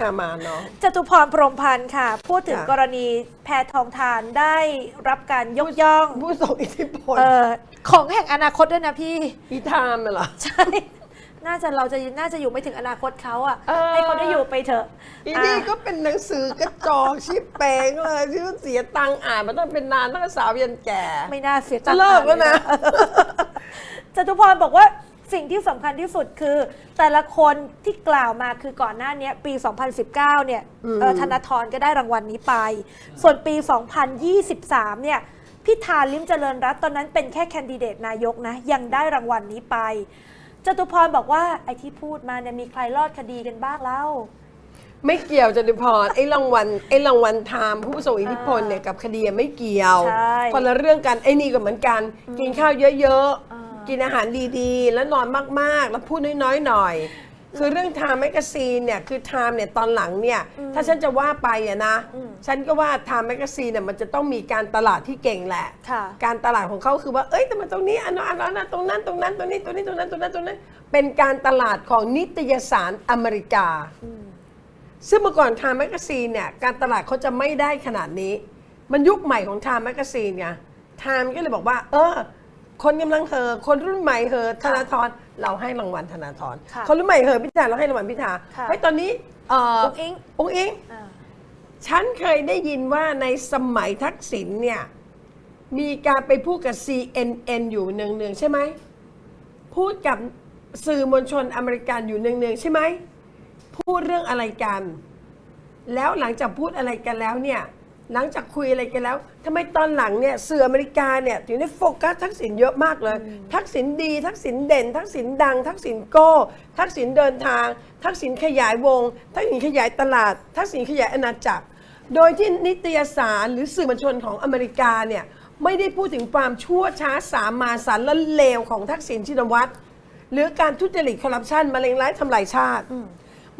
ค่ะมาเนาะจตุพรพรหมพันธ์ค่ะ พูดถึงค่ะกรณีแพทองทานได้รับการยกย่องผู้ทรงอิทธิพลเออของแห่งอนาคตด้วยนะพี่อีทามน่ะเหรอใช่น่าจะเราจะน่าจะอยู่ไม่ถึงอนาคตเขาอะเออให้เขาได้อยู่ไปเถอะอีนี่อะก็เป็นหนังสือกระจอกชิบเปงเลยที่เสียตังค์อ่านมาต้องเป็นนานตั้งแต่สาวยันแก่ ไม่น่าเสียจะเลิกแล้วนะจตุพรบอกว่า สิ่งที่สำคัญที่สุดคือ แต่ละคนที่กล่าวมาคือก่อนหน้าเนี้ยปี 2019 เนี่ยเอ่อธนาธรก็ได้รางวัลนี้ไป ส่วนปี 2023 เนี่ยพิธาลิมเจริญรัตน์ตอนนั้นเป็นแค่แคนดิเดตนายกนะ ยังได้รางวัลนี้ไปจตุพรบอกว่าไอ้ที่พูดมาเนี่ยมีใครรอดคดีกันบ้างแล้วไม่เกี่ยวจตุพรไอ้รางวัลไอ้รางวัลไทม์ผู้ทรงอิทธิพลเนี่ยกับคดีไม่เกี่ยวใช่ คนละเรื่องกันไอ้นี่ก็เหมือนกัน กินข้าวเยอะอ่าๆ กินอาหารดีๆ แล้วนอนมากๆ แล้วพูดน้อยๆหน่อย คือเรื่องไทม์แมกซีนเนี่ยคือไทม์เนี่ยตอนหลังเนี่ยถ้าฉันจะว่าไปอะนะอืมฉันก็ว่าไทม์แมกซีนเนี่ยมันจะต้องมีการตลาดที่เก่งแหละ ค่ะการตลาดของเขาคือว่าเอ้ยแต่มันตรงนี้อันนั้นอันนั้นตรงนั้นตรงนั้นตรงนี้ตรงนี้ตรงนั้นตรงนั้นตรงนั้น เป็นการตลาดของนิตยสารอเมริกาอืมซึ่งเมื่อก่อน Time Magazine เนี่ยการตลาดเขาจะไม่ได้ขนาดนี้ มันยุคใหม่ของ Time Magazine ไง Time ก็เลยบอกว่า เออ คนกำลังเฮอคนรุ่นใหม่เฮอธนาธรเราให้รางวัลธนาธรค่ะคนรุ่นใหม่เฮอพิธาเราให้รางวัลพิธาค่ะ เฮ้ยตอนนี้เอ่ออุ๊งอิ๊งอุ้งอิง อ่าฉันเคยได้ยินว่าในสมัยทักษิณเนี่ย มีการไปพูดกับ CNN อยู่เนืองๆใช่ไหม พูดกับสื่อมวลชนอเมริกันอยู่เนืองๆใช่ไหม พูดเรื่องอะไรกัน แล้วหลังจากพูดอะไรกันแล้วเนี่ย หลังจากคุยอะไรกันแล้วทำไมตอนหลังเนี่ยสื่ออเมริกาเนี่ยถึงได้โฟกัสทักษิณเยอะมากเลย ทักษิณดี ทักษิณเด่น ทักษิณดัง ทักษิณโก้ ทักษิณเดินทาง ทักษิณขยายวง ทักษิณขยายตลาด ทักษิณขยายอาณาจักร โดยที่นิตยสารหรือสื่อมวลชนของอเมริกาเนี่ยไม่ได้พูดถึงความชั่วช้าสามาสารและเลวของทักษิณชินวัตรหรือการทุจริตคอร์รัปชันมะเร็งร้ายทำลายชาติ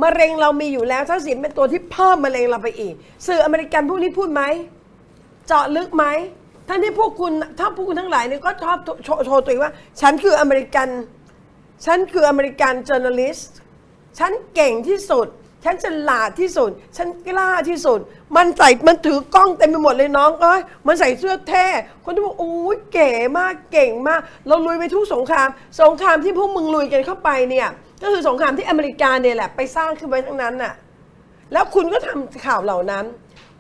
มะเร็งเรามีอยู่แล้วทักษิณเป็นตัวที่เพิ่มมะเร็งเราไปอีก สื่ออเมริกันพวกนี้พูดไหม เจาะลึกไหมท่านที่พวกคุณถ้าพวกคุณทั้งหลายเนี่ยก็ชอบโชว์โชตัวเองว่า ฉันคืออเมริกัน ฉันคืออเมริกันจ o ร์น a ลิสต์ฉันเก่งที่สุด ฉันฉลาดที่สุด ฉันกล้าที่สุด มันใส่มันถือกล้องเต็มไปหมดเลยน้องเอ้ยมันใส่เสื้อเท่คนที่บอกโอ้ยเก๋มากเก่งมาก เราลุยไปทุกสงคราม สงครามที่พวกมึงลุยกันเข้าไปเนี่ย ก็คือสงครามที่อเมริกาเนี่ยแหละ ไปสร้างขึ้นไว้ทั้งนั้นน่ะ แล้วคุณก็ทำข่าวเหล่านั้น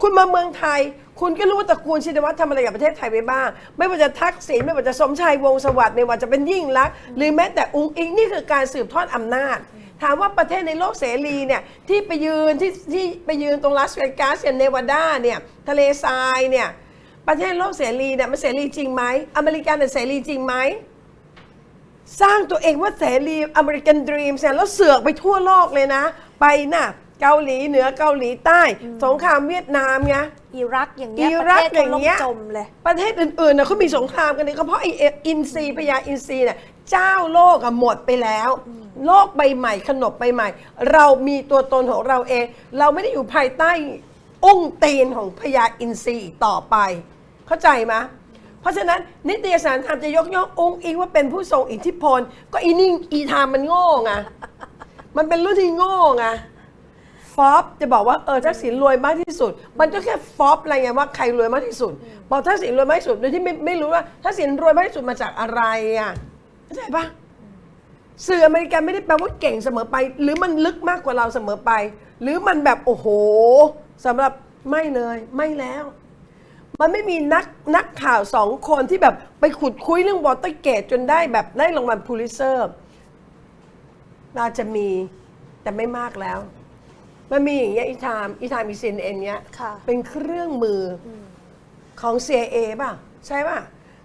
คุณมาเมืองไทย คุณก็รู้ว่าตระกูลชินวัตรทำอะไรกับประเทศไทยไปบ้าง ไม่ว่าจะทักษิณไม่ว่าจะสมชายวงสวัสดิ์ไม่ว่าจะเป็นยิ่งลักษณ์หรือแม้แต่อุ้งอิงนี่คือการสืบทอดอำนาจ ถามว่าประเทศในโลกเสรีเนี่ยที่ไปยืนที่ที่ไปยืนตรงลาสเวกัสเนี่ยเนวาดาเนี่ยทะเลทรายเนี่ยประเทศโลกเสรีเนี่ยมันเสรีจริงไหมอเมริกันเนี่ยเสรีจริงไหม สร้างตัวเองว่าเสรีอเมริกันดรีมแล้วเสือกไปทั่วโลกเลยนะ ไปน่ะ เกาหลีเหนือเกาหลีใต้ สงครามเวียดนามไงอิรักอย่างเงี้ยอิรักประเทศอย่างเงี้ยเขาล่มจมเลยประเทศอื่นๆนะเขามีสงครามกันเนี่ยเขาเพราะไออินซีย์พญาอินซีย์เนี่ยเจ้าโลกอะหมดไปแล้ว โลกใบใหม่ขนบใบใหม่ เรามีตัวตนของเราเอง เราไม่ได้อยู่ภายใต้องค์ตีนของพญาอินทรีย์อีกต่อไป เข้าใจไหม เพราะฉะนั้นนิตยสารทำจะยกย่ององค์อิงว่าเป็นผู้ทรงอิทธิพล ก็อีนี่งอีทามมันโง่ไงมันเป็นรุ่นที่โง่ไงฟอปจะบอกว่าเออทักษิณรวยมากที่สุด มันก็แค่ฟอปอะไรไงว่าใครรวยมากที่สุด บอกทักษิณรวยมากที่สุดโดยที่ไม่ไม่รู้ว่าทักษิณรวยมากที่สุดมาจากอะไรอะเข้าใจปะสื่ออเมริกันไม่ได้แปลว่าเก่งเสมอไป หรือมันลึกมากกว่าเราเสมอไป หรือมันแบบโอ้โหสำหรับไม่เลยไม่แล้ว มันไม่มีนักนักข่าวสองคนที่แบบไปขุดคุยเรื่องวอเตอร์เกตจนได้แบบได้รางวัลพูลิเซอร์น่าจะมีแต่ไม่มากแล้ว มันมีอย่างเงี้ยอีทามอีทามอีซีนเอ็นเนี้ยค่ะเป็นเครื่องมืออของ CIA ป่ะ ใช่ป่ะ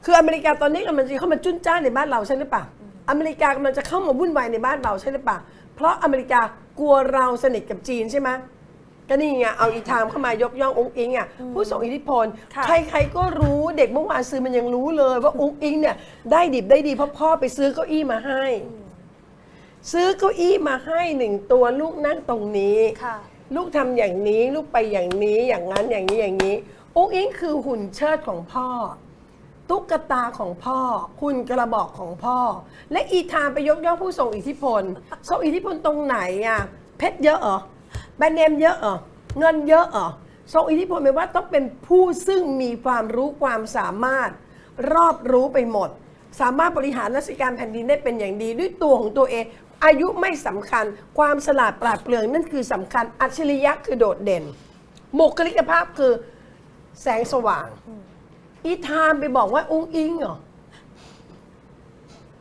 คืออเมริกาตอนนี้กำลังจะเข้ามาจุนจ้านในบ้านเราใช่หรือเปล่าอเมริกากำลังจะเข้ามาวุ่นวายในบ้านเราใช่หรือเปล่า เพราะอเมริกากลัวเราสนิทกับจีนใช่ไหม ก็นี่ไงเอาอีทามเข้ามายกย่ององค์อิงอะผู้ส่งอิทธิพล ค่ะ ใครๆก็รู้เด็กเมื่อวานซื้อมันยังรู้เลยว่าองค์อิงเนี่ยได้ดิบได้ดีเพราะพ่อไปซื้อเก้าอี้มาให้ ซื้อเก้าอี้มาให้หนึ่งตัวลูกนั่งตรงนี้ ค่ะ ลูกทำอย่างนี้ลูกไปอย่างนี้อย่างนั้นอย่างนี้อย่างนี้องค์อิงคือหุ่นเชิดของพ่อ ตุ๊กตาของพ่อ หุ่นกระบอกของพ่อ และอีทามไปยกย่องผู้ทรงอิทธิพลทรงอิทธิพลตรงไหนอะเพชรเยอะเหรอ แบรนด์เนมเยอะเหรอเงินเยอะเหรอทรงอิทธิพลแปลว่าต้องเป็นผู้ซึ่งมีความรู้ความสามารถ รอบรู้ไปหมด สามารถบริหารราชการแผ่นดินได้เป็นอย่างดี ด้วยตัวของตัวเอง อายุไม่สำคัญ ความฉลาดปราดเปรื่องนั่นคือสำคัญอัจฉริยะคือโดดเด่นบุคลิกภาพคือแสงสว่าง อีทามไปบอกว่าอุ้งอิงเหรอ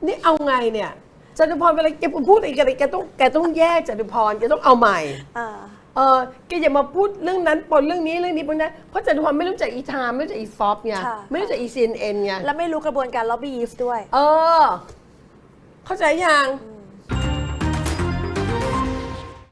นี่เอาไงเนี่ย จตุพรเวลาแกพูดอะไรกันแกต้องแกต้องแยกจตุพรแกต้องเอาใหม่ อ่า เออแกอย่ามาพูดเรื่องนั้นปนเรื่องนี้เรื่องนี้ปนนั้นเพราะจตุพรไม่รู้จักอีทามไม่รู้จักอีฟอปไงค่ะ ไม่รู้จักอีซีเอ็นไงแล้วไม่รู้กระบวนการล็อบบี้ยิสต์ด้วย เออ เข้าใจยัง อื